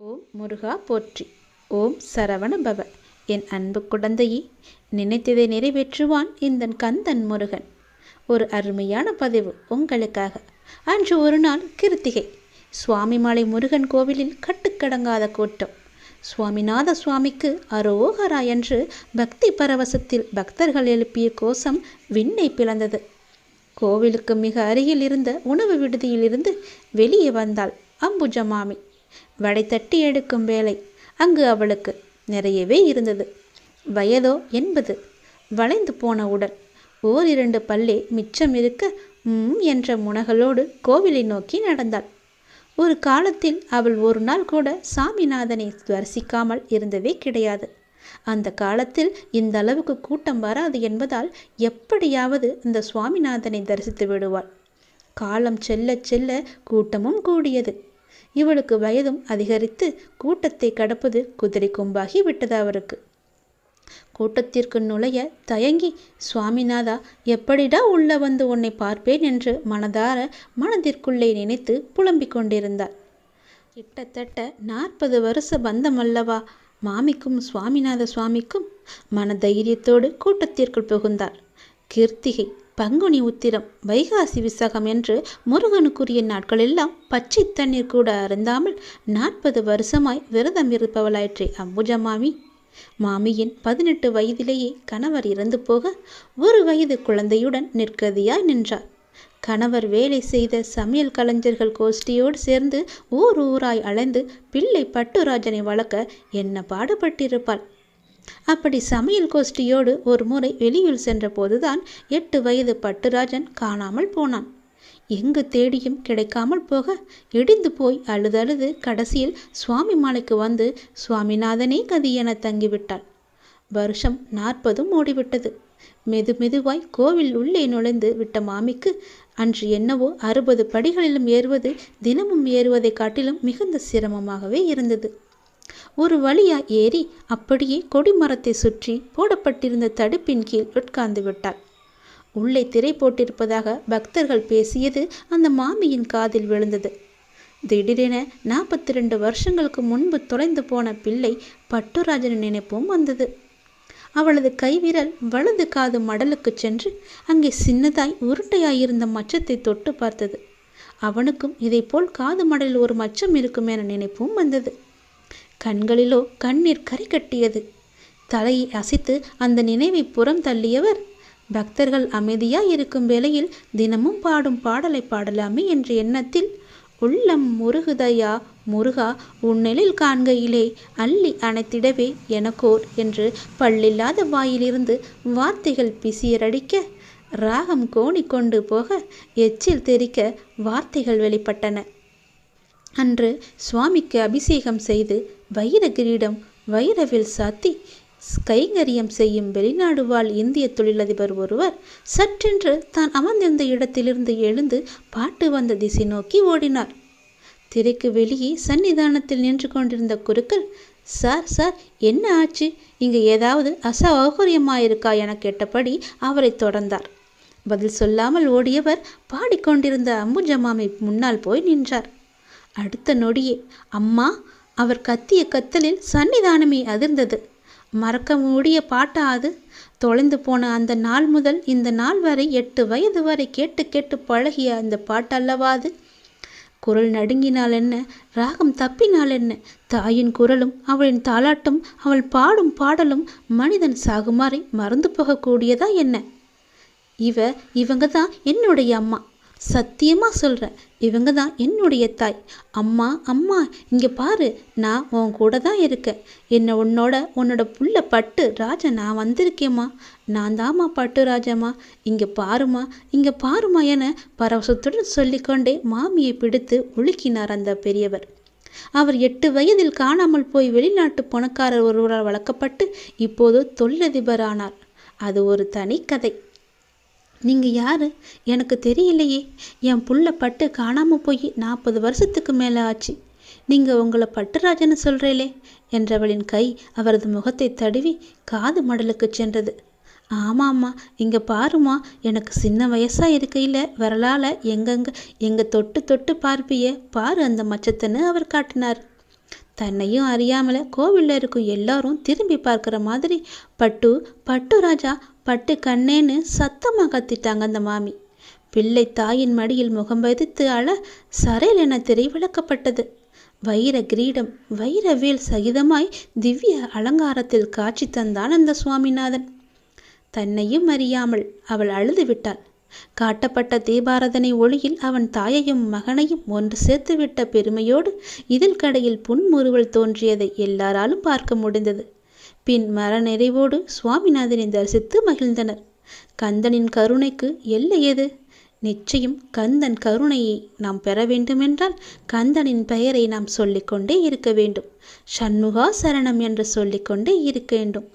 ஓம் முருகா போற்றி. ஓம் சரவண பவ என் அன்பு குழந்தையே நினைத்ததை நிறைவேற்றுவான் இந்த கந்தன் முருகன். ஒரு அருமையான பதிவு உங்களுக்காக. அன்று ஒரு நாள் கிருத்திகை. சுவாமிமலை முருகன் கோவிலில் கட்டுக்கடங்காத கூட்டம். சுவாமிநாத சுவாமிக்கு அரோகரா என்று பக்தி பரவசத்தில் பக்தர்கள் எழுப்பிய கோஷம் விண்ணை பிளந்தது. கோவிலுக்கு மிக அருகில் இருந்த உணவு விடுதியிலிருந்து வெளியே வந்தாள் அம்புஜமாமி வடை தட்டி எடுக்கும் வேலை. அங்கு அவளுக்கு நிறையவே இருந்தது. வயதோ என்பது வளைந்து போன உடல் ஓரிரண்டு பல்லே மிச்சம் இருக்க ம் என்ற முனகளோடு கோவிலை நோக்கி நடந்தாள். ஒரு காலத்தில் அவள் ஒரு நாள் கூட சாமிநாதனை தரிசிக்காமல் இருந்ததே கிடையாது. அந்த காலத்தில் இந்த அளவுக்கு கூட்டம் வராது என்பதால் எப்படியாவது இந்த சுவாமிநாதனை தரிசித்து விடுவாள். காலம் செல்ல செல்ல கூட்டமும் கூடியது. இவளுக்கு வயதும் அதிகரித்து கூட்டத்தை கடப்பது குதிரை கொம்பாகி விட்டது அவருக்கு. கூட்டத்திற்கு நுழைய தயங்கி சுவாமிநாதா எப்படிடா உள்ள வந்து உன்னை பார்ப்பேன்? என்று மனதார மனதிற்குள்ளே நினைத்து புலம்பிக் கொண்டிருந்தார். கிட்டத்தட்ட நாற்பது வருஷ பந்தம் அல்லவா? மாமிக்கும் சுவாமிநாத சுவாமிக்கும் மன தைரியத்தோடு கூட்டத்திற்குள் புகுந்தார். கீர்த்திகை பங்குனி உத்திரம் வைகாசி விசாகம் என்று முருகனுக்குரிய நாட்களெல்லாம் பச்சை தண்ணீர் கூட அருந்தாமல் நாற்பது வருஷமாய் விரதம் இருப்பவளாயிற்றே அம்புஜா மாமி. மாமியின் பதினெட்டு வயதிலேயே கணவர் இறந்து போக ஒரு வயது குழந்தையுடன் நிற்கதியாய் நின்றார். கணவர் வேலை செய்த சமையல் கலைஞர்கள் கோஷ்டியோடு சேர்ந்து ஊர் ஊராய் அலைந்து பிள்ளை பட்டுராஜனை வளர்க்க என்ன பாடுபட்டிருப்பாள்? அப்படி சமையல் கோஷ்டியோடு ஒரு முறை வெளியில் சென்றபோதுதான் எட்டு வயது பட்டுராஜன் காணாமல் போனான். எங்கு தேடியும் கிடைக்காமல் போக இடிந்து போய் அழுதழுது கடைசியில் சுவாமி மாலைக்கு வந்து சுவாமிநாதனே கதி என தங்கிவிட்டாள். வருஷம் நாற்பதும் ஓடிவிட்டது. மெது மெதுவாய் கோவில் உள்ளே நுழைந்து விட்ட மாமிக்கு அன்று என்னவோ அறுபது படிகளிலும் ஏறுவது தினமும் ஏறுவதை காட்டிலும் மிகுந்த சிரமமாகவே இருந்தது. ஒரு வழியா ஏறி அப்படியே கொடிமரத்தை சுற்றி போடப்பட்டிருந்த தடுப்பின் கீழ் உட்கார்ந்து விட்டாள். உள்ளே திரை போட்டிருப்பதாக பக்தர்கள் பேசியது அந்த மாமியின் காதில் விழுந்தது. திடீரென நாற்பத்தி ரெண்டு வருஷங்களுக்கு முன்பு தொலைந்து போன பிள்ளை பட்டுராஜன் நினைப்பும் வந்தது. அவளது கைவிரல் வலது காது மடலுக்கு சென்று அங்கே சின்னதாய் உருண்டையாயிருந்த மச்சத்தை தொட்டு பார்த்தது. அவனுக்கும் இதைப்போல் காது மடலில் ஒரு மச்சம் இருக்கும் என நினைப்பும் வந்தது. கண்களிலோ கண்ணீர் கரை கட்டியது. தலையை அசைத்து அந்த நினைவை புறம் தள்ளியவர் பக்தர்கள் அமைதியாய் இருக்கும் வேளையில் தினமும் பாடும் பாடலை பாடலாமே என்ற எண்ணத்தில் உள்ளம் முருகுதையா முருகா உன்னெழில் காண்கையிலே அள்ளி அணைத்திடவே எனக்கோர் என்று பல்லில்லாத வாயிலிருந்து வார்த்தைகள் பிசியரடிக்க ராகம் கோணிக்கொண்டு போக எச்சில் தெரிக்க வார்த்தைகள் வெளிப்பட்டன. அன்று சுவாமிக்கு அபிஷேகம் செய்து வைர கிரீடம் வைரவில் சாத்தி கைங்கரியம் செய்யும் வெளிநாடு வாழ் இந்திய தொழிலதிபர் ஒருவர் சற்றென்று தான் அமர்ந்திருந்த இடத்திலிருந்து எழுந்து பாட்டு வந்த திசை நோக்கி ஓடினார். திரைக்கு வெளியே சன்னிதானத்தில் நின்று கொண்டிருந்த குருக்கள் சார் சார் என்ன ஆச்சு? இங்கே ஏதாவது அசௌகரியமாயிருக்கா? என கேட்டபடி அவரை தொடர்ந்தார். பதில் சொல்லாமல் ஓடியவர் பாடிக்கொண்டிருந்த அம்புஜமாமி முன்னால் போய் நின்றார். அடுத்த நொடியே அம்மா அவர் கத்திய கத்தலில் சன்னிதானமே அதிர்ந்தது. மறக்க முடிய பாட்டா அது? தொலைந்து போன அந்த நாள் முதல் இந்த நாள் வரை எட்டு வயது வரை கேட்டு கேட்டு பழகிய அந்த பாட்டல்லவா அது? குரல் நடுங்கினால் என்ன? ராகம் தப்பினால் என்ன? தாயின் குரலும் அவளின் தாளாட்டும் அவள் பாடும் பாடலும் மனிதன் சாகுமாறை மறந்து போகக்கூடியதா என்ன? இவ இவங்க தான் என்னுடைய அம்மா. சத்தியமாக சொல்கிறேன் இவங்க தான் என்னுடைய தாய். அம்மா அம்மா இங்கே பாரு நான் உன் கூட தான் இருக்கேன். என்னை உன்னோட உன்னோட புள்ள பட்டு ராஜா நான் வந்திருக்கேம்மா. நான் தாம்மா பட்டு ராஜாம்மா. இங்கே பாருமா இங்கே பாருமா என பரவசத்துடன் சொல்லிக்கொண்டே மாமியை பிடித்து உலுக்கினார் அந்த பெரியவர். அவர் எட்டு வயதில் காணாமல் போய் வெளிநாட்டு பணக்காரர் ஒருவரால் வளர்க்கப்பட்டு இப்போது தொழிலதிபரானார். அது ஒரு தனி கதை நீங்கள் யார்? எனக்கு தெரியலையே. என் புள்ள பட்டு காணாமல் போய் நாற்பது வருஷத்துக்கு மேலே ஆச்சு. நீங்கள் உங்களை பட்டுராஜன்னு சொல்கிறீங்களே என்றவளின் கை அவரது முகத்தை தடுவி காது மடலுக்கு சென்றது. ஆமாம்மா இங்கே பாருமா எனக்கு சின்ன வயசாக இருக்கையில் வரலால் எங்கெங்க எங்கே தொட்டு தொட்டு பார்ப்பியே பாரு அந்த மச்சத்தன்னு அவர் காட்டினார். தன்னையும் அறியாமல கோவிலில் இருக்கும் எல்லாரும் திரும்பி பார்க்குற மாதிரி பட்டு பட்டு ராஜா பட்டு கண்ணேன்னு சத்தமாக கத்திட்டாங்க அந்த மாமி. பிள்ளை தாயின் மடியில் முகம் பதித்து அழ சரையில் என திரை விளக்கப்பட்டது. வைர கிரீடம் வைர வேல் சகிதமாய் திவ்ய அலங்காரத்தில் காட்சி தந்தான் அந்த சுவாமிநாதன். தன்னையும் அறியாமல் அவள் அழுது விட்டாள். காட்டப்பட்ட தீபாரதனை ஒளியில் அவன் தாயையும் மகனையும் ஒன்று சேர்த்துவிட்ட பெருமையோடு இதில் கடையில் புன்முறுவல் தோன்றியதை எல்லாராலும் பார்க்க முடிந்தது. பின் மரநிறைவோடு சுவாமிநாதனை தரிசித்து மகிழ்ந்தனர். கந்தனின் கருணைக்கு எல்லை எது? நிச்சயம் கந்தன் கருணையை நாம் பெற வேண்டுமென்றால் கந்தனின் பெயரை நாம் சொல்லிக்கொண்டே இருக்க வேண்டும். சண்முகா சரணம் என்று சொல்லிக்கொண்டே இருக்க வேண்டும்.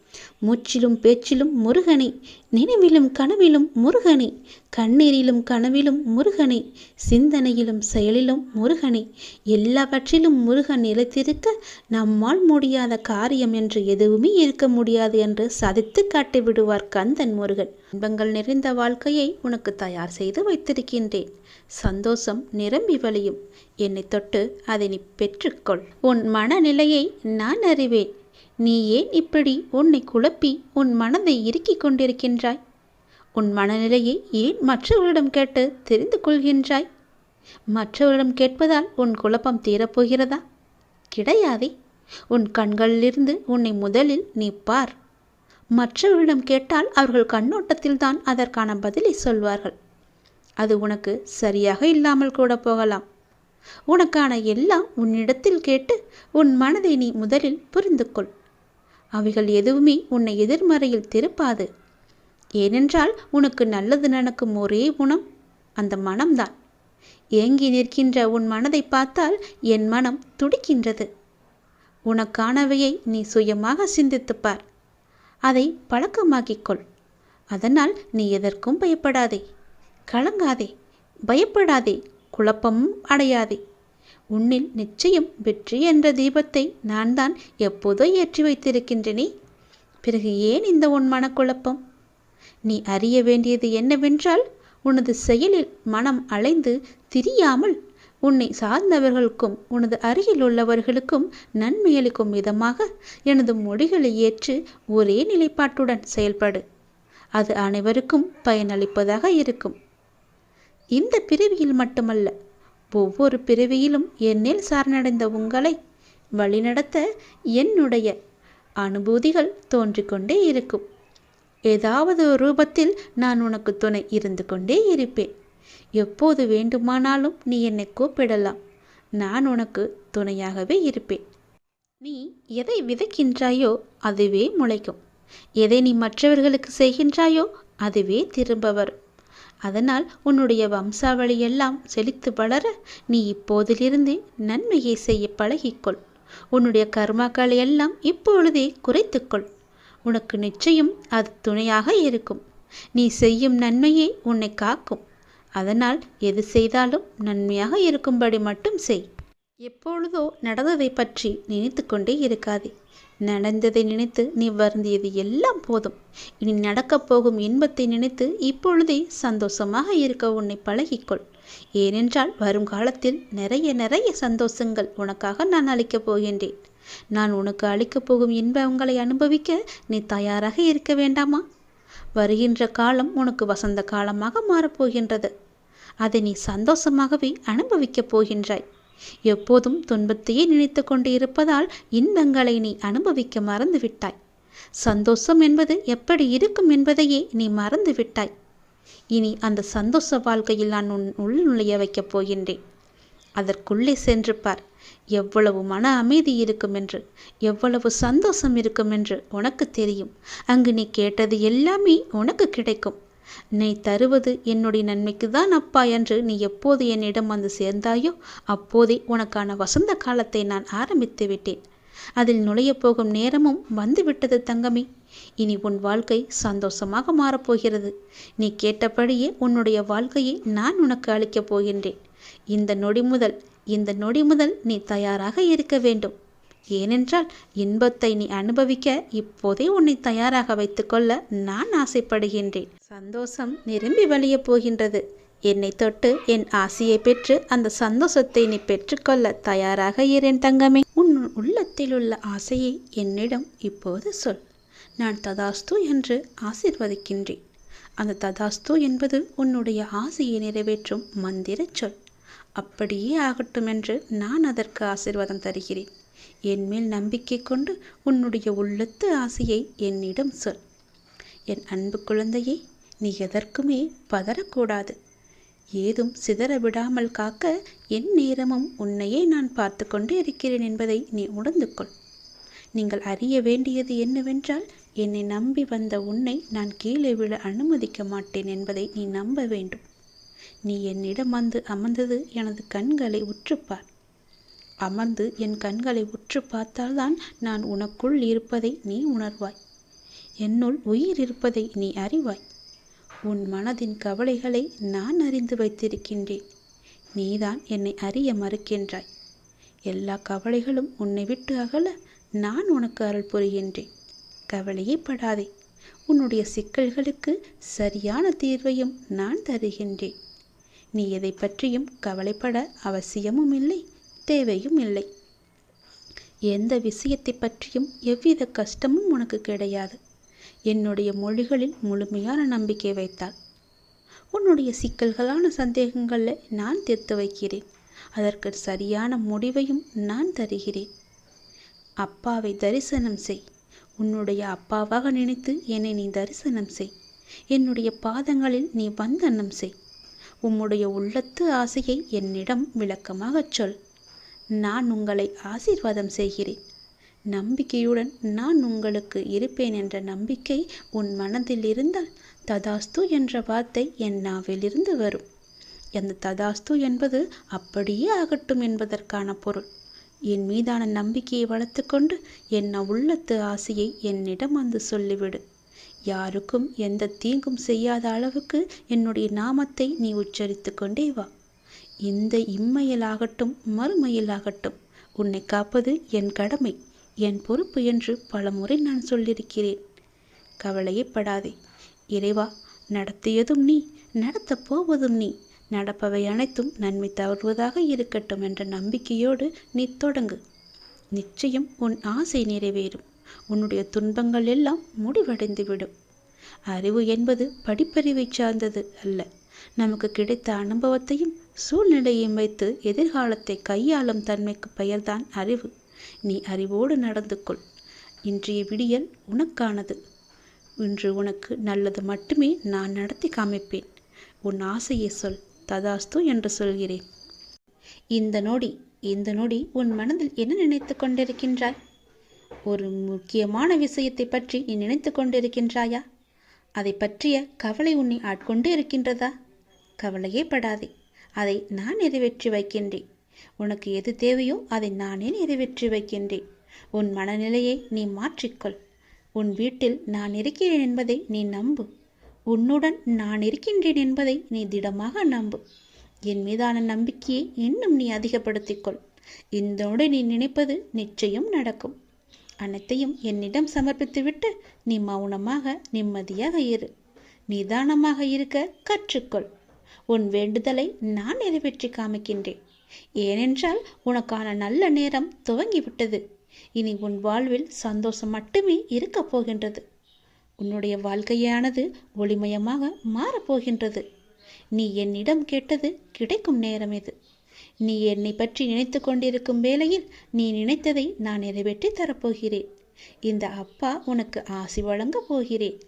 மூச்சிலும் பேச்சிலும் முருகனே நினைவிலும் கனவிலும் முருகனே கண்ணீரிலும் கனவிலும் முருகனே சிந்தனையிலும் செயலிலும் முருகனே எல்லாவற்றிலும் முருகன் நிலைத்திருக்க நம்மால் முடியாத காரியம் என்று எதுவுமே இருக்க முடியாது என்று சாதித்து காட்டி விடுவார் கந்தன் முருகன். இன்பங்கள் நிறைந்த வாழ்க்கையை உனக்கு தயார் செய்து வைத்திருக்கின்றேன். சந்தோஷம் நிரம்பி வழியும். என்னை தொட்டு அதை நீ பெற்றுக்கொள். உன் மனநிலையை நான் அறிவேன். நீ ஏன் இப்படி உன்னை குழப்பி உன் மனதை இறுக்கிக் கொண்டிருக்கின்றாய். உன் மனநிலையை ஏன் மற்றவர்களிடம் கேட்டு தெரிந்து கொள்கின்றாய்? மற்றவரிடம் கேட்பதால் உன் குழப்பம் தீரப்போகிறதா? கிடையாதே. உன் கண்களிலிருந்து உன்னை முதலில் நீ பார். மற்றவரிடம் கேட்டால் அவர்கள் கண்ணோட்டத்தில்தான் அதற்கான பதிலை சொல்வார்கள். அது உனக்கு சரியாக இல்லாமல் கூட போகலாம். உனக்கான எல்லாம் உன்னிடத்தில் கேட்டு உன் மனதை நீ முதலில் புரிந்து கொள் அவைகள் எதுவுமே உன்னை எதிர்மறையில் திருப்பாது. ஏனென்றால் உனக்கு நல்லது நடக்கும் ஒரே குணம் அந்த மனம்தான். ஏங்கி நிற்கின்ற உன் மனதை பார்த்தால் என் மனம் துடிக்கின்றது. உனக்கானவையை நீ சுயமாக சிந்தித்துப்பார் அதை பழக்கமாக்கிக்கொள் அதனால் நீ எதற்கும் பயப்படாதே. கலங்காதே. பயப்படாதே. குழப்பமும் அடையாதே. உன்னில் நிச்சயம் வெற்றி என்ற தீபத்தை நான் தான் எப்போதோ ஏற்றி வைத்திருக்கின்றனே. பிறகு ஏன் இந்த உன் மனக்குழப்பம்? நீ அறிய வேண்டியது என்னவென்றால் உனது செயலில் மனம் அலைந்து திரியாமல் உன்னை சார்ந்தவர்களுக்கும் உனது அருகில் உள்ளவர்களுக்கும் நன்மையளிக்கும் விதமாக எனது மொழிகளை ஏற்று ஒரே நிலைப்பாட்டுடன் செயல்படு. அது அனைவருக்கும் பயனளிப்பதாக இருக்கும். இந்த பிரிவியில் மட்டுமல்ல ஒவ்வொரு பிறவியிலும் என்னில் சரணடைந்த உங்களை வழிநடத்த என்னுடைய அனுபூதிகள் தோன்றிக்கொண்டே இருக்கும். ஏதாவது ரூபத்தில் நான் உனக்கு துணை இருந்து கொண்டே இருப்பேன். எப்போது வேண்டுமானாலும் நீ என்னை கூப்பிடலாம். நான் உனக்கு துணையாகவே இருப்பேன். நீ எதை விதைக்கின்றாயோ அதுவே முளைக்கும். எதை நீ மற்றவர்களுக்கு செய்கின்றாயோ அதுவே திரும்ப வரும் அதனால் உன்னுடைய வம்சாவளி எல்லாம் செழித்து வளர நீ இப்போதிலிருந்தே நன்மையை செய்ய பழகிக்கொள். உன்னுடைய கர்மாக்களை எல்லாம் இப்பொழுதே குறைத்துக்கொள். உனக்கு நிச்சயம் அது துணையாக இருக்கும். நீ செய்யும் நன்மையே உன்னை காக்கும். அதனால் எது செய்தாலும் நன்மையாக இருக்கும்படி மட்டும் செய். எப்பொழுதோ நடந்ததை பற்றி நினைத்து கொண்டே இருக்காதே. நடந்ததை நினைத்து நீ வருந்தியது எல்லாம் போதும். இனி நடக்கப் போகும் இன்பத்தை நினைத்து இப்பொழுதே சந்தோஷமாக இருக்க உன்னை பழகிக்கொள். ஏனென்றால் வரும் காலத்தில் நிறைய நிறைய சந்தோஷங்கள் உனக்காக நான் அளிக்கப் போகின்றேன். நான் உனக்கு அளிக்கப் போகும் இன்பங்களை அனுபவிக்க நீ தயாராக இருக்க வேண்டாமா? வருகின்ற காலம் உனக்கு வசந்த காலமாக மாறப்போகின்றது அதை நீ சந்தோஷமாகவே அனுபவிக்கப் போகின்றாய். எப்போதும் துன்பத்தையே நினைத்து கொண்டு இருப்பதால் இன்பங்களை நீ அனுபவிக்க மறந்து விட்டாய் சந்தோஷம் என்பது எப்படி இருக்கும் என்பதையே நீ மறந்து விட்டாய் இனி அந்த சந்தோஷ வாழ்க்கையில் நான் உன் உள் நுழைய வைக்கப் போகின்றேன். அதற்குள்ளே சென்று பார். எவ்வளவு மன அமைதி இருக்கும் என்று எவ்வளவு சந்தோஷம் இருக்கும் என்று உனக்கு தெரியும். அங்கு நீ கேட்டது எல்லாமே உனக்கு கிடைக்கும். நீ தருவது என்னுடைய நன்மைக்கு தான் அப்பா என்று நீ எப்போது என்னிடம் வந்து சேர்ந்தாயோ அப்போதே உனக்கான வசந்த காலத்தை நான் ஆரம்பித்து விட்டேன். அதில் நுழையப் போகும் நேரமும் வந்துவிட்டது தங்கமே. இனி உன் வாழ்க்கை சந்தோஷமாக மாறப்போகிறது. நீ கேட்டபடியே உன்னுடைய வாழ்க்கையை நான் உனக்கு அளிக்கப் போகின்றேன். இந்த நொடி முதல் இந்த நொடி முதல் நீ தயாராக இருக்க வேண்டும். ஏனென்றால் இன்பத்தை நீ அனுபவிக்க இப்போதே உன்னை தயாராக வைத்துக்கொள்ள நான் ஆசைப்படுகின்றேன். சந்தோஷம் நிரம்பி வழியப் போகின்றது. என்னை தொட்டு என் ஆசையை பெற்று அந்த சந்தோஷத்தை நீ பெற்றுக்கொள்ள தயாராக இரேன் தங்கமே. உன் உள்ளத்தில் உள்ள ஆசையை என்னிடம் இப்போது சொல். நான் ததாஸ்து என்று ஆசிர்வதிக்கின்றேன். அந்த ததாஸ்து என்பது உன்னுடைய ஆசையை நிறைவேற்றும் மந்திர சொல். அப்படியே ஆகட்டும் என்று நான் அதற்கு ஆசிர்வாதம் தருகிறேன். என் மேல் நம்பிக்கை கொண்டு உன்னுடைய உள்ளத்து ஆசையை என்னிடம் சொல். என் அன்பு குழந்தையை நீ எதற்குமே பதறக்கூடாது. ஏதும் சிதற விடாமல் காக்க என் நேரமும் உன்னையே நான் பார்த்து கொண்டு இருக்கிறேன் என்பதை நீ உணர்ந்து கொள். நீங்கள் அறிய வேண்டியது என்னவென்றால் என்னை நம்பி வந்த உன்னை நான் கீழே விழ அனுமதிக்க மாட்டேன் என்பதை நீ நம்ப வேண்டும். நீ என்னிடம் வந்து அமர்ந்தது எனது கண்களை உற்றுப்பார். அமர்ந்து என் கண்களை உற்று பார்த்தால்தான் நான் உனக்குள் இருப்பதை நீ உணர்வாய். என்னுள் உயிர் இருப்பதை நீ அறிவாய். உன் மனதின் கவலைகளை நான் அறிந்து வைத்திருக்கின்றேன். நீதான் என்னை அறிய மறுக்கின்றாய். எல்லா கவலைகளும் உன்னை விட்டு அகல நான் உனக்கு அருள் புரிகின்றேன். கவலையே படாதே. உன்னுடைய சிக்கல்களுக்கு சரியான தீர்வையும் நான் தருகின்றேன். நீ எதை பற்றியும் கவலைப்பட அவசியமும் இல்லை தேவையும் இல்லை. எந்த விஷயத்தை பற்றியும் எவ்வித கஷ்டமும் உனக்கு கிடையாது. என்னுடைய மொழிகளில் முழுமையான நம்பிக்கை வைத்தால். உன்னுடைய சிக்கல்களான சந்தேகங்களை நான் தீர்த்து வைக்கிறேன். அதற்கு சரியான முடிவையும் நான் தருகிறேன். அப்பாவை தரிசனம் செய். உன்னுடைய அப்பாவாக நினைத்து என்னை நீ தரிசனம் செய். என்னுடைய பாதங்களில் நீ வந்தன்னம் செய். உம்முடைய உள்ளத்து ஆசையை என்னிடம் விளக்கமாகச் சொல். நான் உங்களை ஆசீர்வாதம் செய்கிறேன். நம்பிக்கையுடன் நான் உங்களுக்கு இருப்பேன் என்ற நம்பிக்கை உன் மனதில் இருந்தால் ததாஸ்து என்ற வார்த்தை என் நாவிலிருந்து வரும். அந்த ததாஸ்து என்பது அப்படியே ஆகட்டும் என்பதற்கான பொருள். என் மீதான நம்பிக்கையை வளர்த்துக்கொண்டு என் உள்ளத்து ஆசையை என்னிடம் வந்து சொல்லிவிடு. யாருக்கும் எந்த தீங்கும் செய்யாத அளவுக்கு என்னுடைய நாமத்தை நீ உச்சரித்து கொண்டே வா. இந்த இம்மையிலாகட்டும் மறுமையிலாகட்டும் உன்னை காப்பது என் கடமை என் பொறுப்பு என்று பலமுறை நான் சொல்லியிருக்கிறேன். கவலையே படாதே இறைவா நடத்தியதும் நீ நடத்தப் போவதும் நீ நடப்பவை அனைத்தும் நன்மை தவறுவதாக இருக்கட்டும் என்ற நம்பிக்கையோடு நீ தொடங்கு. நிச்சயம் உன் ஆசை நிறைவேறும். உன்னுடைய துன்பங்கள் எல்லாம் முடிவடைந்துவிடும். அறிவு என்பது படிப்பறிவை சார்ந்தது அல்ல. நமக்கு கிடைத்த அனுபவத்தையும் சூழ்நிலையையும் வைத்து எதிர்காலத்தை கையாளும் தன்மைக்கு பெயர்தான் அறிவு. நீ அறிவோடு நடந்து கொள். இன்றைய விடியல் உனக்கானது. இன்று உனக்கு நல்லது மட்டுமே நான் நடத்தி காமிப்பேன். உன் ஆசையை சொல். ததாஸ்து என்று சொல்கிறேன். இந்த நொடி இந்த நொடி உன் மனதில் என்ன நினைத்து கொண்டிருக்கின்றாய்? ஒரு முக்கியமான விஷயத்தை பற்றி நீ நினைத்து கொண்டிருக்கின்றாயா? அதை பற்றிய கவலை உன்னை ஆட்கொண்டு இருக்கின்றதா? கவலையே படாதே அதை நான் நிறைவேற்றி வைக்கின்றேன். உனக்கு எது தேவையோ அதை நானே நிறைவேற்றி வைக்கின்றேன். உன் மனநிலையை நீ மாற்றிக்கொள். உன் வீட்டில் நான் இருக்கிறேன் என்பதை நீ நம்பு. உன்னுடன் நான் இருக்கின்றேன் என்பதை நீ திடமாக நம்பு. என் மீதான நம்பிக்கையை இன்னும் நீ அதிகப்படுத்திக்கொள். இந்தோடு நீ நினைப்பது நிச்சயம் நடக்கும். அனைத்தையும் என்னிடம் சமர்ப்பித்துவிட்டு நீ மௌனமாக நிம்மதியாக இரு. நிதானமாக இருக்க கற்றுக்கொள். உன் வேண்டுதலை நான் நிறைவேற்றி காமிக்கின்றேன். ஏனென்றால் உனக்கான நல்ல நேரம் துவங்கிவிட்டது. இனி உன் வாழ்வில் சந்தோஷம் மட்டுமே இருக்கப் போகின்றது. உன்னுடைய வாழ்க்கையானது ஒளிமயமாக மாறப்போகின்றது நீ என்னிடம் கேட்டது கிடைக்கும் நேரம் இது. நீ என்னை பற்றி நினைத்து கொண்டிருக்கும் வேளையில் நீ நினைத்ததை நான் நிறைவேற்றி தரப்போகிறேன் இந்த அப்பா உனக்கு ஆசி வழங்கப் போகிறேன்.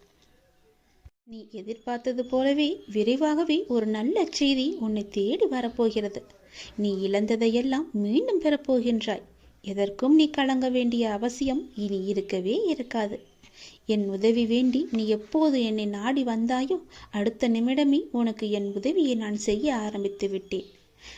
நீ எதிர்பார்த்தது போலவே விரைவாகவே ஒரு நல்ல செய்தி உன்னை தேடி வரப்போகிறது. நீ இழந்ததையெல்லாம் மீண்டும் பெறப்போகின்றாய். எதற்கும் நீ கலங்க வேண்டிய அவசியம் இனி இருக்கவே இருக்காது. என் உதவி வேண்டி நீ எப்போது என்னை நாடி வந்தாயோ அடுத்த நிமிடமே உனக்கு என் உதவியை நான் செய்ய ஆரம்பித்து விட்டேன்.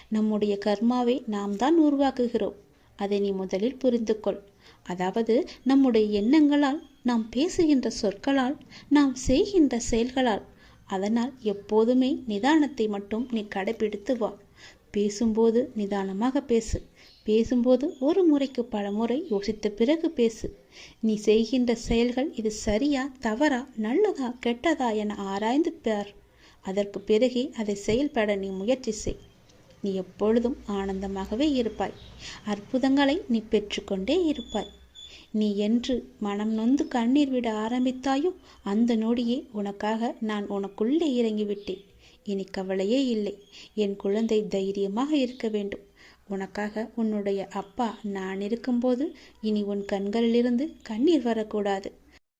நம்முடைய கர்மாவை நாம் தான் உருவாக்குகிறோம். அதை நீ முதலில் புரிந்து கொள் அதாவது நம்முடைய எண்ணங்களால் நாம் பேசுகின்ற சொற்களால் நாம் செய்கின்ற செயல்களால் அதனால் எப்போதுமே நிதானத்தை மட்டும் நீ கடைபிடித்து வா. பேசும்போது நிதானமாக பேசு. பேசும்போது ஒரு முறைக்கு பல முறை யோசித்த பிறகு பேசு. நீ செய்கின்ற செயல்கள் இது சரியா தவறா நல்லதா கெட்டதா என ஆராய்ந்து பார். அதற்கு பிறகே அதை செயல்பட நீ முயற்சி செய். நீ எப்பொழுதும் ஆனந்தமாகவே இருப்பாய். அற்புதங்களை நீ பெற்றுக்கொண்டே இருப்பாய். நீ என்று மனம் நொந்து கண்ணீர் விட ஆரம்பித்தாயோ அந்த நொடியே உனக்காக நான் உனக்குள்ளே இறங்கிவிட்டேன். இனி கவலையே இல்லை. என் குழந்தை தைரியமாக இருக்க வேண்டும். உனக்காக உன்னுடைய அப்பா நான் இருக்கும்போது இனி உன் கண்களிலிருந்து கண்ணீர் வரக்கூடாது.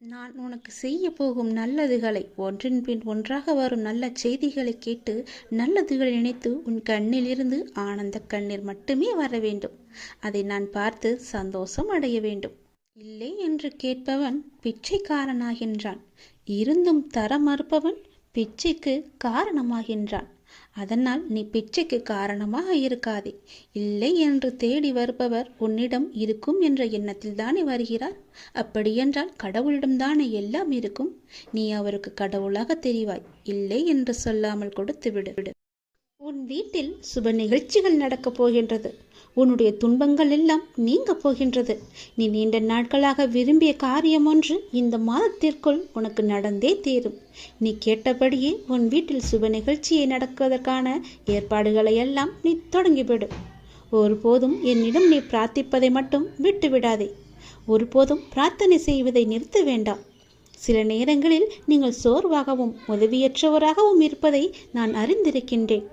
நான் உனக்கு செய்ய போகும் நல்லதுகளை ஒன்றின் பின் ஒன்றாக வரும் நல்ல செய்திகளை கேட்டு நல்லதுகளை நினைத்து உன் கண்ணிலிருந்து ஆனந்த கண்ணீர் மட்டுமே வர வேண்டும். அதை நான் பார்த்து சந்தோஷம் அடைய வேண்டும். இல்லை என்று கேட்பவன் பிச்சைக்காரனாகின்றான். இருந்தும் தர மறுப்பவன் பிச்சைக்கு காரணமாகின்றான். அதனால் நீ பிச்சைக்கு காரணமாக இருக்காதே. இல்லை என்று தேடி வருபவர் உன்னிடம் இருக்கும் என்ற எண்ணத்தில் தானே வருகிறார்? அப்படியென்றால் கடவுளிடம்தானே எல்லாம் இருக்கும்? நீ அவருக்கு கடவுளாக தெரிவாய். இல்லை என்று சொல்லாமல் கொடுத்து விடு விடு. உன் வீட்டில் சுப நிகழ்ச்சிகள் நடக்கப் போகின்றது. உன்னுடைய துன்பங்கள் எல்லாம் நீங்க போகின்றது. நீ நீண்ட நாட்களாக விரும்பிய காரியம் ஒன்று இந்த மாதத்திற்குள் உனக்கு நடந்தே தீரும். நீ கேட்டபடியே உன் வீட்டில் சுப நிகழ்ச்சியை நடக்குவதற்கான ஏற்பாடுகளை எல்லாம் நீ தொடங்கிவிடு. ஒருபோதும் என்னிடம் நீ பிரார்த்திப்பதை மட்டும் விட்டு விடாதே ஒருபோதும் பிரார்த்தனை செய்வதை நிறுத்த வேண்டாம். சில நேரங்களில் நீங்கள் சோர்வாகவும் உதவியற்றவராகவும் இருப்பதை நான் அறிந்திருக்கின்றேன்.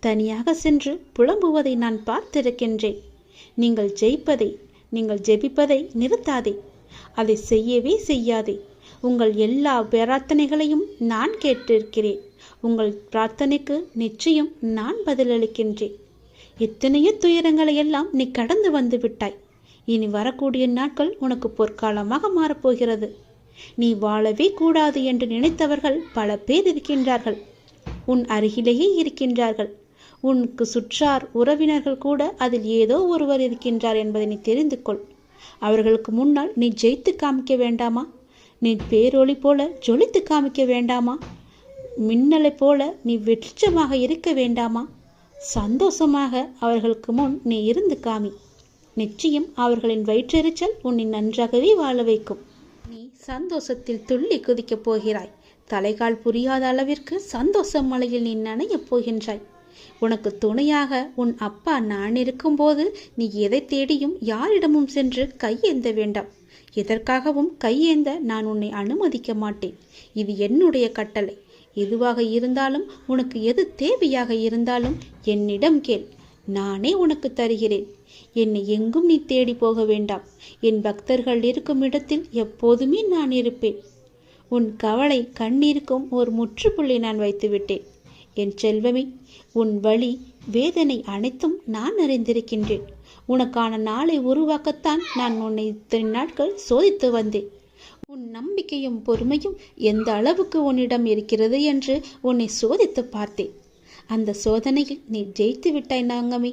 தனியாக சென்று புலம்புவதை நான் பார்த்திருக்கின்றேன். நீங்கள் ஜெயிப்பதை நீங்கள் ஜெபிப்பதை நிறுத்தாதே. அதை செய்யவே செய்யாதே. உங்கள் எல்லா பிரார்த்தனைகளையும் நான் கேட்டிருக்கிறேன். உங்கள் பிரார்த்தனைக்கு நிச்சயம் நான் பதிலளிக்கின்றேன். எத்தனையோ துயரங்களை எல்லாம் நீ கடந்து வந்து விட்டாய் இனி வரக்கூடிய நாட்கள் உனக்கு பொற்காலமாக மாறப்போகிறது. நீ வாழவே கூடாது என்று நினைத்தவர்கள் பல பேர் இருக்கின்றார்கள். உன் அருகிலேயே இருக்கின்றார்கள். உனக்கு சுற்றார் உறவினர்கள் கூட அதில் ஏதோ ஒருவர் இருக்கின்றார் என்பதை நீ தெரிந்து கொள் அவர்களுக்கு முன்னால் நீ ஜெயித்து காமிக்க வேண்டாமா? நீ பேரொளி போல ஜொலித்து காமிக்க வேண்டாமா? மின்னலை போல நீ வெற்றிச்சமாக இருக்க வேண்டாமா? சந்தோஷமாக அவர்களுக்கு முன் நீ இருந்து காமி. நிச்சயம் அவர்களின் வயிற்றெரிச்சல் உன்னை நன்றாகவே வாழ வைக்கும். சந்தோஷத்தில் துள்ளி குதிக்கப் போகிறாய். தலைகால் புரியாத அளவிற்கு சந்தோஷ மலையில் நீ நனையப் போகின்றாய். உனக்கு துணையாக உன் அப்பா நான் இருக்கும்போது நீ எதை தேடியும் யாரிடமும் சென்று கையேந்த வேண்டாம். எதற்காகவும் கையேந்த நான் உன்னை அனுமதிக்க மாட்டேன். இது என்னுடைய கட்டளை. எதுவாக இருந்தாலும் உனக்கு எது தேவையாக இருந்தாலும் என்னிடம் கேள். நானே உனக்கு தருகிறேன். என்னை எங்கும் நீ தேடி போக வேண்டாம். என் பக்தர்கள் இருக்கும் இடத்தில் எப்போதுமே நான் இருப்பேன். உன் கவலை கண்ணீருக்கும் ஒரு முற்றுப்புள்ளி நான் வைத்துவிட்டேன் என் செல்வமே உன் வழி வேதனை அனைத்தும் நான் அறிந்திருக்கின்றேன். உனக்கான நாளை உருவாக்கத்தான் நான் உன்னை இத்தனை நாட்கள் சோதித்து வந்தேன். உன் நம்பிக்கையும் பொறுமையும் எந்த அளவுக்கு உன்னிடம் இருக்கிறது என்று உன்னை சோதித்து பார்த்தேன். அந்த சோதனையில் நீ ஜெயித்து விட்டாய் நாங்கமே.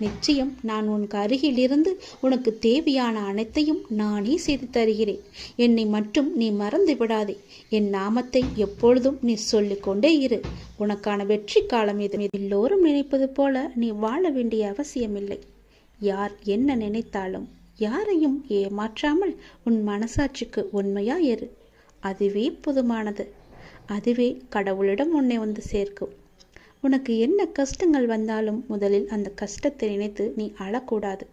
நிச்சயம் நான் உனக்கு அருகிலிருந்து உனக்கு தேவையான அனைத்தையும் நானே செய்து தருகிறேன். என்னை மட்டும் நீ மறந்து விடாதே. என் நாமத்தை எப்பொழுதும் நீ சொல்லிக்கொண்டே இரு. உனக்கான வெற்றி காலம் இது எல்லோரும் நினைப்பது போல நீ வாழ வேண்டிய அவசியமில்லை. யார் என்ன நினைத்தாலும் யாரையும் ஏமாற்றாமல் உன் மனசாட்சிக்கு உண்மையா இரு. அதுவே புதுமானது. அதுவே கடவுளிடம் உன்னை வந்து சேர்க்கும். உனக்கு என்ன கஷ்டங்கள் வந்தாலும் முதலில் அந்த கஷ்டத்தை நினைத்து நீ அழக்கூடாது.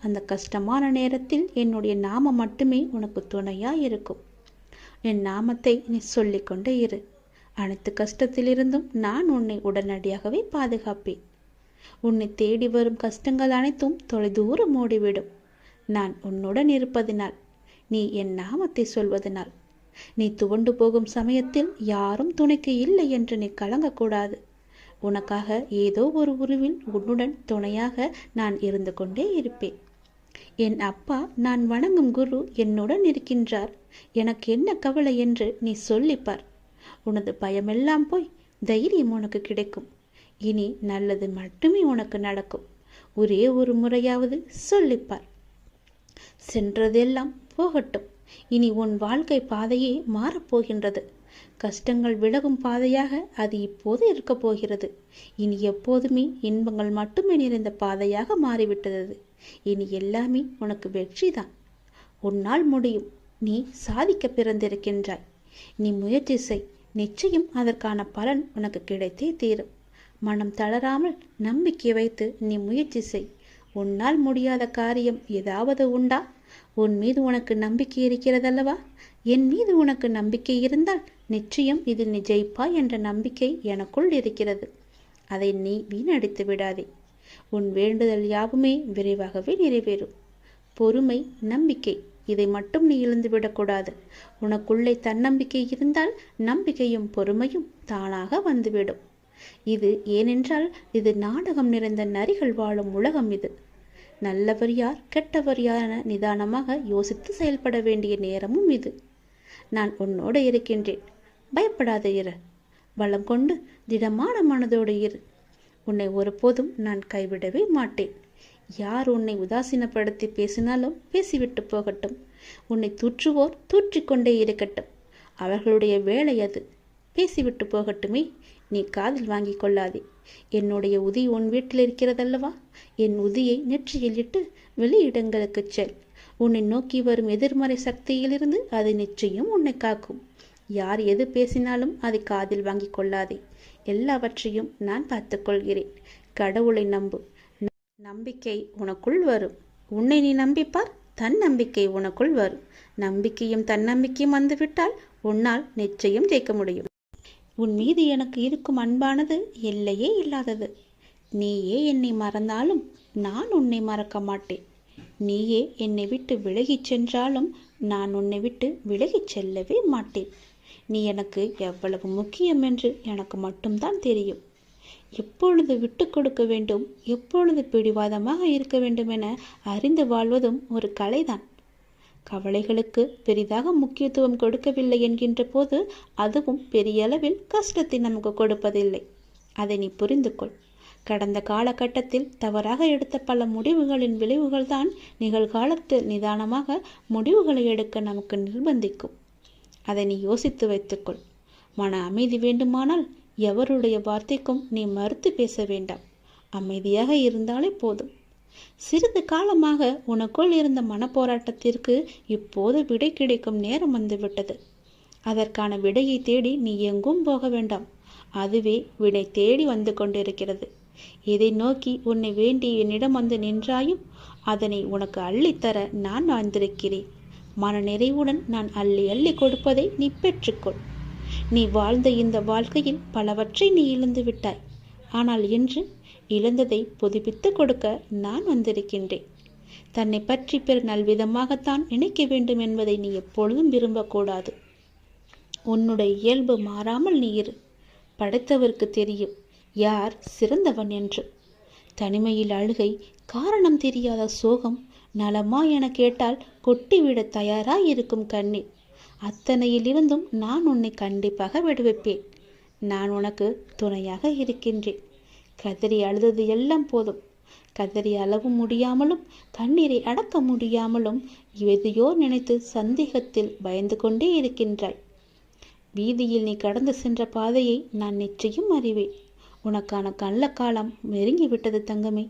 அந்த கஷ்டமான நேரத்தில் என்னுடைய நாமம் மட்டுமே உனக்கு துணையாக இருக்கும். என் நாமத்தை நீ சொல்லிக்கொண்டே இரு. அனைத்து கஷ்டத்திலிருந்தும் நான் உன்னை உடனடியாகவே பாதுகாப்பேன். உன்னை தேடி வரும் கஷ்டங்கள் அனைத்தும் தொலைதூரம் ஓடிவிடும். நான் உன்னுடன் இருப்பதினால் நீ என் நாமத்தை சொல்வதனால். நீ துவண்டு போகும் சமயத்தில் யாரும் துணைக்கு இல்லை என்று நீ கலங்கக்கூடாது. உனக்காக ஏதோ ஒரு உருவில் உன்னுடன் துணையாக நான் இருந்து கொண்டே இருப்பேன். என் அப்பா நான் வணங்கும் குரு என்னுடன் இருக்கின்றார். எனக்கு என்ன கவலை என்று நீ சொல்லிப்பார். உனது பயமெல்லாம் போய் தைரியம் உனக்கு கிடைக்கும். இனி நல்லது மட்டுமே உனக்கு நடக்கும். ஒரே ஒரு முறையாவது சொல்லிப்பார். சென்றதெல்லாம் போகட்டும். இனி உன் வாழ்க்கை பாதையே மாறப்போகின்றது கஷ்டங்கள் விலகும் பாதையாக அது இப்போது இருக்கப் போகிறது. இனி எப்போதுமே இன்பங்கள் மட்டுமே நிறைந்த பாதையாக மாறிவிட்டது. இனி எல்லாமே உனக்கு வெற்றிதான். உன்னால் முடியும். நீ சாதிக்க பிறந்திருக்கின்றாய். நீ முயற்சி செய். நிச்சயம் அதற்கான பலன் உனக்கு கிடைத்தே தீரும். மனம் தளராமல் நம்பிக்கை வைத்து நீ முயற்சி செய். உன்னால் முடியாத காரியம் ஏதாவது உண்டா? உன் மீது உனக்கு நம்பிக்கை இருக்கிறதல்லவா? என் மீது உனக்கு நம்பிக்கை இருந்தால் நிச்சயம் இதில் நீ ஜெயிப்பாய் என்ற நம்பிக்கை எனக்குள் இருக்கிறது. அதை நீ வீணடித்து விடாதே. உன் வேண்டுதல் யாவுமே விரைவாகவே நிறைவேறும். பொறுமை நம்பிக்கை இதை மட்டும் நீ இழந்துவிடக்கூடாது உனக்குள்ளே தன்னம்பிக்கை இருந்தால் நம்பிக்கையும் பொறுமையும் தானாக வந்துவிடும். இது ஏனென்றால் இது நாடகம் நிறைந்த நரிகள் வாழும் உலகம் இது. நல்லவர் யார் கெட்டவர் யார் என நிதானமாக யோசித்து செயல்பட வேண்டிய நேரமும் இது. நான் உன்னோடு இருக்கின்றேன். பயப்படாத இரு. பலம் கொண்டு திடமான மனதோடு இரு. உன்னை ஒருபோதும் நான் கைவிடவே மாட்டேன். யார் உன்னை உதாசீனப்படுத்தி பேசினாலும் பேசிவிட்டு போகட்டும். உன்னை தூற்றுவோர் தூற்றிக்கொண்டே இருக்கட்டும். அவர்களுடைய வேலை அது. பேசிவிட்டு போகட்டுமே. நீ காதில் வாங்கி கொள்ளாதே. என்னுடைய உதி உன் வீட்டில் இருக்கிறதல்லவா? என் உதியை நெற்றியில் இட்டு வெளியிடங்களுக்குச் செல். உன்னை நோக்கி வரும் எதிர்மறை சக்தியிலிருந்து அது நிச்சயம் உன்னை காக்கும். யார் எது பேசினாலும் அதை காதில் வாங்கி கொள்ளாதே. எல்லாவற்றையும் நான் பார்த்துக்கொள்கிறேன் கடவுளை நம்பு. நம்பிக்கை உனக்குள் வரும். உன்னை நீ நம்பிப்பார் தன் நம்பிக்கை உனக்குள் வரும். நம்பிக்கையும் தன்னம்பிக்கையும் வந்துவிட்டால் உன்னால் நிச்சயம் ஜெயிக்க முடியும். உன் மீது எனக்கு இருக்கும் அன்பானது எல்லையே இல்லாதது. நீயே என்னை மறந்தாலும் நான் உன்னை மறக்க மாட்டேன். நீயே என்னை விட்டு விலகிச் சென்றாலும் நான் உன்னை விட்டு விலகிச் செல்லவே மாட்டேன். நீ எனக்கு எவ்வளவு முக்கியம் என்று எனக்கு மட்டும்தான் தெரியும். எப்பொழுது விட்டு கொடுக்க வேண்டும் எப்பொழுது பிடிவாதமாக இருக்க வேண்டும் என அறிந்து வாழ்வதும் ஒரு கலைதான். கவலைகளுக்கு பெரிதாக முக்கியத்துவம் கொடுக்கவில்லை என்கின்ற போது அதுவும் பெரிய அளவில் கஷ்டத்தை நமக்கு கொடுப்பதில்லை. அதை நீ புரிந்து கொள் கடந்த காலகட்டத்தில் தவறாக எடுத்த பல முடிவுகளின் விளைவுகள்தான் நிகழ்காலத்தில் நிதானமாக முடிவுகளை எடுக்க நமக்கு நிர்பந்திக்கும். அதை நீ யோசித்து வைத்துக்கொள். மன அமைதி வேண்டுமானால் எவருடைய வார்த்தைக்கும் நீ மறுத்து பேச வேண்டாம். அமைதியாக இருந்தாலே போதும். சிறிது காலமாக உனக்குள் இருந்த மனப்போராட்டத்திற்கு இப்போது விடை கிடைக்கும் நேரம் வந்துவிட்டது. அதற்கான விடையை தேடி நீ எங்கும் போக வேண்டாம். அதுவே விடை தேடி வந்து கொண்டிருக்கிறது. இதை நோக்கி உன்னை வேண்டி என்னிடம் வந்து நின்றாயும் அதனை உனக்கு அள்ளித்தர நான் வந்திருக்கிறேன் மன நிறைவுடன் நான் அள்ளி அள்ளி கொடுப்பதை நீ பெற்றுக்கொள். நீ வாழ்ந்த இந்த வாழ்க்கையில் பலவற்றை நீ இழந்து விட்டாய். ஆனால் இன்று இழந்ததை புதுப்பித்து கொடுக்க நான் வந்திருக்கின்றேன். தன்னை பற்றி பிற நல்விதமாகத்தான் நினைக்க வேண்டும் என்பதை நீ எப்பொழுதும் விரும்பக்கூடாது. உன்னுடைய இயல்பு மாறாமல் நீ இரு. படைத்தவருக்கு தெரியும். யார் சிறந்தவன் என்று. தனிமையில் அழுகை காரணம் தெரியாத சோகம் நலமா என கேட்டால் கொட்டிவிட தயாராய் இருக்கும் கண்ணி. அத்தனையிலிருந்தும் நான் உன்னை கண்டிப்பாக விடுவிப்பேன். நான் உனக்கு துணையாக இருக்கின்றேன். கதறி அழுதது எல்லாம் போதும். கதறி அளவு முடியாமலும் கண்ணீரை அடக்க முடியாமலும் எதையோ நினைத்து சந்தேகத்தில் பயந்து கொண்டே இருக்கின்றாய். வீதியில் நீ கடந்து சென்ற பாதையை நான் நிச்சயம் அறிவேன். உனக்கான கள்ள காலம் நெருங்கிவிட்டது தங்கமே.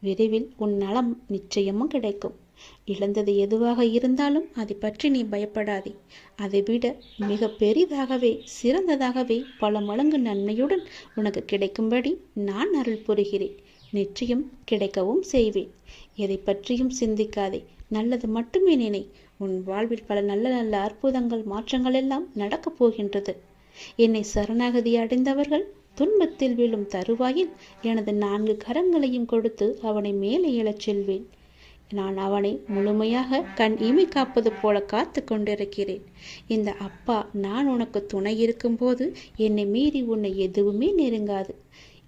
விரைவில் உன் நலம் நிச்சயமும் கிடைக்கும். இழந்தது எதுவாக இருந்தாலும் அதை பற்றி நீ பயப்படாதே. அதைவிட மிக பெரிதாகவே சிறந்ததாகவே பல மடங்கு நன்மையுடன் உனக்கு கிடைக்கும்படி நான் அருள் புரிகிறேன். நிச்சயம் கிடைக்கவும் செய்வேன். எதை பற்றியும் சிந்திக்காதே. நல்லது மட்டுமே நினை. உன் வாழ்வில் பல நல்ல நல்ல அற்புதங்கள் மாற்றங்கள் எல்லாம் நடக்கப் போகின்றது. என்னை சரணாகதி அடைந்தவர்கள் துன்பத்தில் விழும் தருவாயில் எனது நான்கு கரங்களையும் கொடுத்து அவனை மேலே எழச் செல்வேன். நான் அவனை முழுமையாக கண் இமை காப்பது போல காத்து கொண்டிருக்கிறேன். இந்த அப்பா நான் உனக்கு துணை இருக்கும்போது என்னை மீறி உன்னை எதுவுமே நெருங்காது.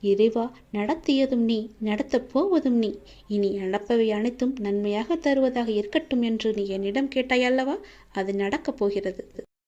இறைவா நடத்தியதும் நீ நடத்தப் போவதும் நீ. இனி நடப்பவை அனைத்தும் நன்மையாக தருவதாக இருக்கட்டும் என்று நீ என்னிடம் கேட்டாய் அல்லவா? அது நடக்கப் போகிறது.